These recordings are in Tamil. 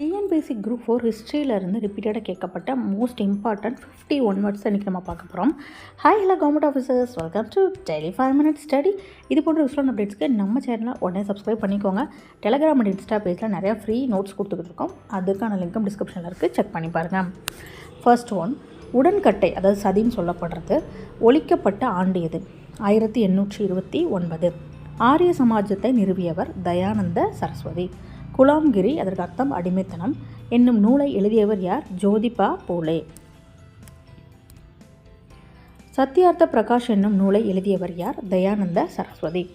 டிஎன்பிசி குரூப் ஃபோர் ஹிஸ்ட்ரியிலேருந்து ரிப்பீட்டடாக கேட்கப்பட்ட most important fifty one words இன்றைக்கி நம்ம பார்க்க போகிறோம் hi hello government officers welcome to daily five minutes study இது போன்ற யூஸ்ஃபுல்லான அப்டேட்ஸ்க்கு நம்ம சேனலை உடனே சப்ஸ்கிரைப் பண்ணிக்கோங்க. டெலகிராம் அண்ட் இன்ஸ்டா பேஜில் நிறையா ஃப்ரீ நோட்ஸ் கொடுத்துக்கிட்டு இருக்கோம். அதுக்கான லிங்க்கும் டிஸ்கிரிப்ஷனில் இருக்குது செக் பண்ணி பாருங்கள் ஃபர்ஸ்ட் ஒன் உடன்கட்டை அதாவது சதின்னு சொல்லப்படுறது ஒழிக்கப்பட்ட ஆண்டு எது? ஆயிரத்தி எண்ணூற்றி இருபத்தி ஒன்பது. ஆரிய சமாஜத்தை நிறுவியவர் தயானந்த சரஸ்வதி. குலாம்கிரி அதற்கு அர்த்தம் அடிமைத்தனம் என்னும் நூலை எழுதியவர் யார்? ஜோதிபா போலே. சத்யார்த்த பிரகாஷ் என்னும் நூலை எழுதியவர் யார்? தயானந்த சரஸ்வதி.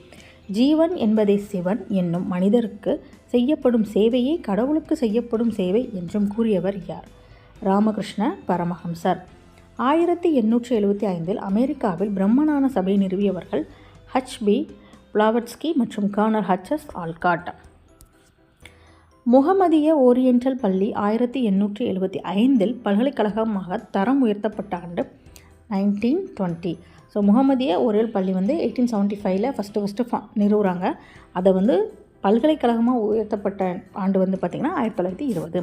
ஜீவன் என்பதை சிவன் என்னும் மனிதருக்கு செய்யப்படும் சேவையே கடவுளுக்கு செய்யப்படும் சேவை என்றும் கூறியவர் யார்? ராமகிருஷ்ண பரமஹம்சர். ஆயிரத்தி எண்ணூற்றி எழுபத்தி ஐந்தில் அமெரிக்காவில் பிரம்மனான சபை நிறுவியவர்கள் ஹச்பி பிளாவட்ஸ்கி மற்றும் கர்னர் ஹச்எஸ் ஆல்காட். முகமதிய ஓரியண்டல் பள்ளி ஆயிரத்தி எண்ணூற்றி எழுபத்தி ஐந்தில் பல்கலைக்கழகமாக தரம் உயர்த்தப்பட்ட ஆண்டு நைன்டீன் டுவெண்ட்டி ஸோ முகமதிய ஓரியல் பள்ளி வந்து எயிட்டீன் செவன்ட்டி ஃபைவ்ல ஃபஸ்ட்டு ஃபஸ்ட்டு ஃபா நிறுவுறாங்க. அதை வந்து பல்கலைக்கழகமாக உயர்த்தப்பட்ட ஆண்டு வந்து பார்த்திங்கன்னா ஆயிரத்தி தொள்ளாயிரத்தி இருபது.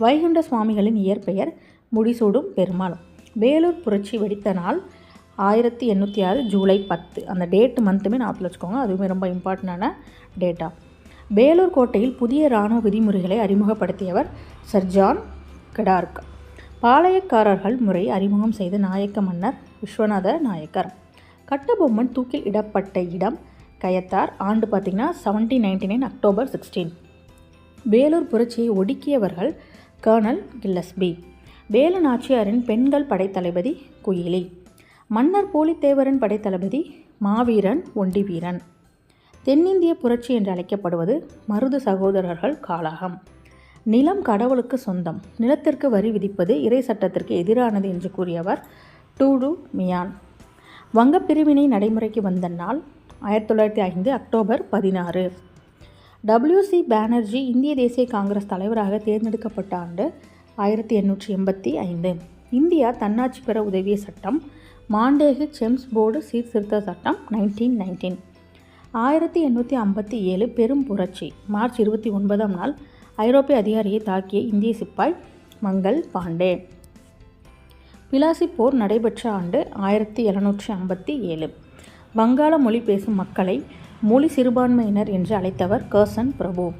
வைகுண்ட சுவாமிகளின் இயற்பெயர் முடிசூடும் பெருமாள். வேலூர் புரட்சி வெடித்த நாள் ஆயிரத்தி எண்ணூற்றி ஆறு ஜூலை பத்து. அந்த டேட் மந்த்துமே ஞாபகத்தில் வச்சுக்கோங்க. அதுவுமே ரொம்ப இம்பார்ட்டண்டான டேட்டா வேலூர் கோட்டையில் புதிய இராணுவ விதிமுறைகளை அறிமுகப்படுத்தியவர் சர் ஜான் கெடார்க். பாளையக்காரர்கள் முறை அறிமுகம் செய்த நாயக்க மன்னர் விஸ்வநாத நாயக்கர். கட்டபொம்மன் தூக்கில் இடப்பட்ட இடம் கயத்தார். ஆண்டு பார்த்திங்கன்னா seventeen ninety nine October sixteen Vellore புரட்சியை ஒடுக்கியவர்கள் கர்னல் கில்லஸ்பி. வேலு நாச்சியாரின் பெண்கள் படைத்தளபதி குயிலி. மன்னர் போலித்தேவரின் படைத்தளபதி மாவீரன் ஒண்டிவீரன். தென்னிந்திய புரட்சி என்று அழைக்கப்படுவது மருது சகோதரர்கள் காலகம். நிலம் கடவுளுக்கு சொந்தம். நிலத்திற்கு வரி விதிப்பது இறை சட்டத்திற்கு எதிரானது என்று கூறியவர் டூடு மியான். வங்கப் பிரிவினை நடைமுறைக்கு வந்த நாள் ஆயிரத்தி தொள்ளாயிரத்தி ஐந்து அக்டோபர் பதினாறு. டபிள்யூசி பானர்ஜி இந்திய தேசிய காங்கிரஸ் தலைவராக தேர்ந்தெடுக்கப்பட்ட ஆண்டு ஆயிரத்தி எண்ணூற்றி எண்பத்தி ஐந்து. இந்தியா தன்னாட்சி பெற உதவிய சட்டம் மாண்டேகு செம்ஸ் போர்டு சீர்திருத்த சட்டம் நைன்டீன் நைன்டீன் ஆயிரத்தி எண்ணூற்றி ஐம்பத்தி ஏழு பெரும் புரட்சி. மார்ச் இருபத்தி ஒன்பதாம் நாள் ஐரோப்பிய அதிகாரியை தாக்கிய இந்திய சிப்பாய் மங்கள் பாண்டே. பிலாசி போர் நடைபெற்ற ஆண்டு ஆயிரத்தி எழுநூற்றி ஐம்பத்தி ஏழு. வங்காள மொழி பேசும் மக்களை மொழி சிறுபான்மையினர் என்று அழைத்தவர் கர்சன் பிரபு.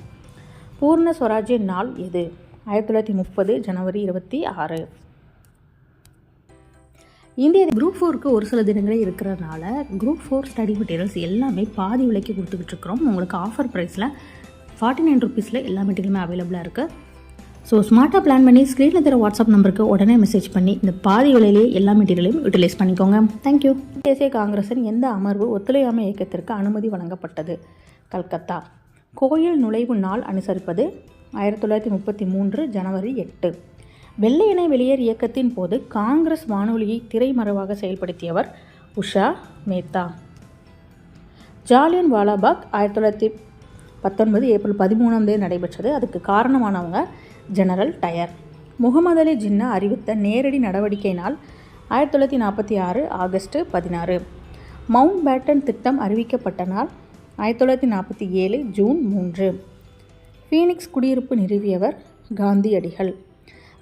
பூர்ண ஸ்வராஜ்ய நாள் எது? ஆயிரத்தி தொள்ளாயிரத்தி முப்பது ஜனவரி இருபத்தி ஆறு. இந்திய குரூப் ஃபோருக்கு ஒரு சில தினங்களே இருக்கிறதுனால குரூப் ஃபோர் ஸ்டடி மெட்டீரியல்ஸ் எல்லாமே பாதி விலைக்கு கொடுத்துக்கிட்டு இருக்கிறோம். உங்களுக்கு ஆஃபர் ப்ரைஸில் ஃபார்ட்டி நைன் ருபீஸில் எல்லா மெட்டீரியலுமே அவைலபிளாக இருக்குது ஸோ ஸ்மார்ட்டாக பிளான் பண்ணி ஸ்க்ரீனில் தர வாட்ஸ்அப் நம்பருக்கு உடனே மெசேஜ் பண்ணி இந்த பாதி விலையிலேயே எல்லா மெட்டீரியலையும் யூட்டிலைஸ் பண்ணிக்கோங்க. தேங்க்யூ தேசிய காங்கிரஸின் எந்த அமர்வு ஒத்துழையாமை இயக்கத்திற்கு அனுமதி வழங்கப்பட்டது? கல்கத்தா. கோயில் நுழைவு நாள் அனுசரிப்பது ஆயிரத்தி தொள்ளாயிரத்தி முப்பத்தி மூன்று ஜனவரி எட்டு. வெள்ளையனை வெளியேறு இயக்கத்தின் போது காங்கிரஸ் வானொலியை திரைமறைவாக செயல்படுத்தியவர் உஷா மேத்தா. ஜாலியன் வாலாபாக் ஆயிரத்தி தொள்ளாயிரத்தி பத்தொன்பது ஏப்ரல் பதிமூணாம் தேதி நடைபெற்றது. அதுக்கு காரணமானவங்க ஜெனரல் டயர். முகமது அலி ஜின்னா அறிவித்த நேரடி நடவடிக்கை நாள் ஆயிரத்தி தொள்ளாயிரத்தி நாற்பத்தி ஆறு ஆகஸ்ட் பதினாறு. மவுண்ட் பேட்டன் திட்டம் அறிவிக்கப்பட்ட நாள் ஆயிரத்தி தொள்ளாயிரத்தி நாற்பத்தி ஏழு ஜூன் மூன்று. ஃபீனிக்ஸ் குடியிருப்பு நிறுவியவர் காந்தியடிகள்.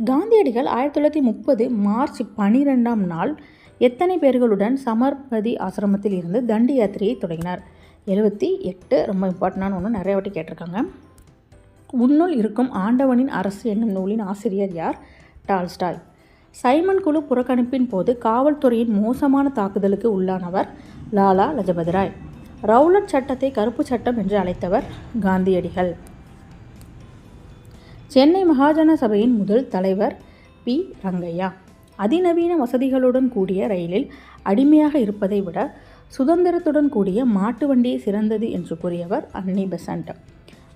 காந்தியடிகள் ஆயிரத்தி தொள்ளாயிரத்தி முப்பது மார்ச் பனிரெண்டாம் நாள் எத்தனை பேர்களுடன் சமர்பதி ஆசிரமத்தில் இருந்து தண்டி யாத்திரையை தொடங்கினார்? எழுபத்தி எட்டு ரொம்ப இம்பார்ட்டண்டான ஒன்று நிறைய வாட்டி கேட்டிருக்காங்க. உன்னுள் இருக்கும் ஆண்டவனின் அரசு என்னும் நூலின் ஆசிரியர் யார்? டால்ஸ்டாய். சைமன் குழு புறக்கணிப்பின் போது காவல்துறையின் மோசமான தாக்குதலுக்கு உள்ளானவர் லாலா லஜபதி ராய். ரவுலட் சட்டத்தை கருப்பு சட்டம் என்று அழைத்தவர் காந்தியடிகள். சென்னை மகாஜன சபையின் முதல் தலைவர் பி. ரங்கையா. அதிநவீன வசதிகளுடன் கூடிய ரயிலில் அடிமையாக இருப்பதை விட சுதந்திரத்துடன் கூடிய மாட்டு வண்டியே சிறந்தது என்று கூறியவர் அன்னி பெசண்ட்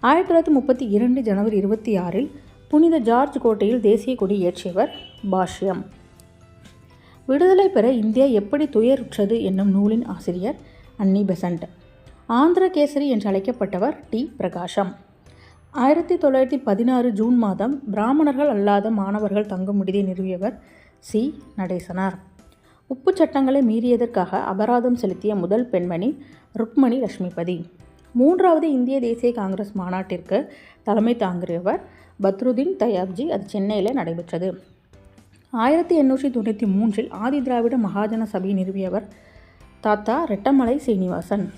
ஆயிரத்தி தொள்ளாயிரத்தி முப்பத்தி இரண்டு ஜனவரி இருபத்தி ஆறில் புனித ஜார்ஜ் கோட்டையில் தேசிய கொடி ஏற்றியவர் பாஷ்யம். விடுதலை பெற இந்தியா எப்படி துயருற்றது என்னும் நூலின் ஆசிரியர் அன்னி பெசண்ட் ஆந்திர கேசரி என்று அழைக்கப்பட்டவர் டி. பிரகாஷம். ஆயிரத்தி தொள்ளாயிரத்தி பதினாறு ஜூன் மாதம் பிராமணர்கள் அல்லாத மாணவர்கள் தங்கும் விடுதியை நிறுவியவர் சி. நடேசனார். உப்பு சட்டங்களை மீறியதற்காக அபராதம் செலுத்திய முதல் பெண்மணி ருக்மணி லட்சுமிபதி. மூன்றாவது இந்திய தேசிய காங்கிரஸ் மாநாட்டிற்கு தலைமை தாங்கியவர் பத்ருதீன் தயாப்ஜி. அது சென்னையில் நடைபெற்றது. ஆயிரத்தி எண்ணூற்றி தொண்ணூற்றி மூன்றில் ஆதி திராவிட மகாஜன சபை நிறுவியவர் தாத்தா ரெட்டமலை சீனிவாசன்.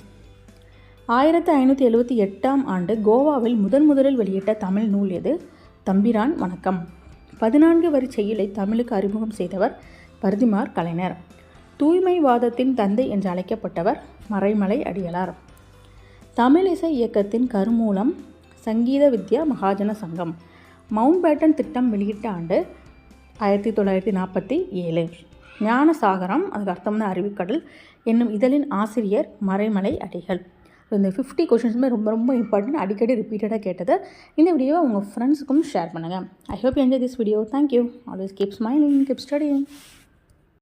ஆயிரத்தி ஐநூற்றி எழுபத்தி எட்டாம் ஆண்டு கோவாவில் முதன் முதலில் வெளியிட்ட தமிழ் நூல் எது? தம்பிரான் வணக்கம். பதினான்கு வரி செயலை தமிழுக்கு அறிமுகம் செய்தவர் பருதிமார் கலைஞர். தூய்மைவாதத்தின் தந்தை என்று அழைக்கப்பட்டவர் மறைமலை அடிகளார் தமிழ் இசை இயக்கத்தின் கருமூலம் சங்கீத வித்யா மகாஜன சங்கம். மவுண்ட் பேட்டன் திட்டம் வெளியிட்ட ஆண்டு ஆயிரத்தி தொள்ளாயிரத்தி நாற்பத்தி ஏழு. ஞானசாகரம் அதுக்கு அர்த்தம் தான் என்னும் இதழின் ஆசிரியர் மறைமலை அடிகள். இந்த ஃபிஃப்டி கொஷின்ஸுமே ரொம்ப ரொம்ப இம்பார்ட்டன்ட் அடிக்கடி ரிப்பீட்டடாக கேட்டது. இந்த வீடியோவை உங்கள் ஃப்ரெண்ட்ஸுக்கும் ஷேர் பண்ணுங்கள் I hope enjoy this video thank you always keep smiling keep studying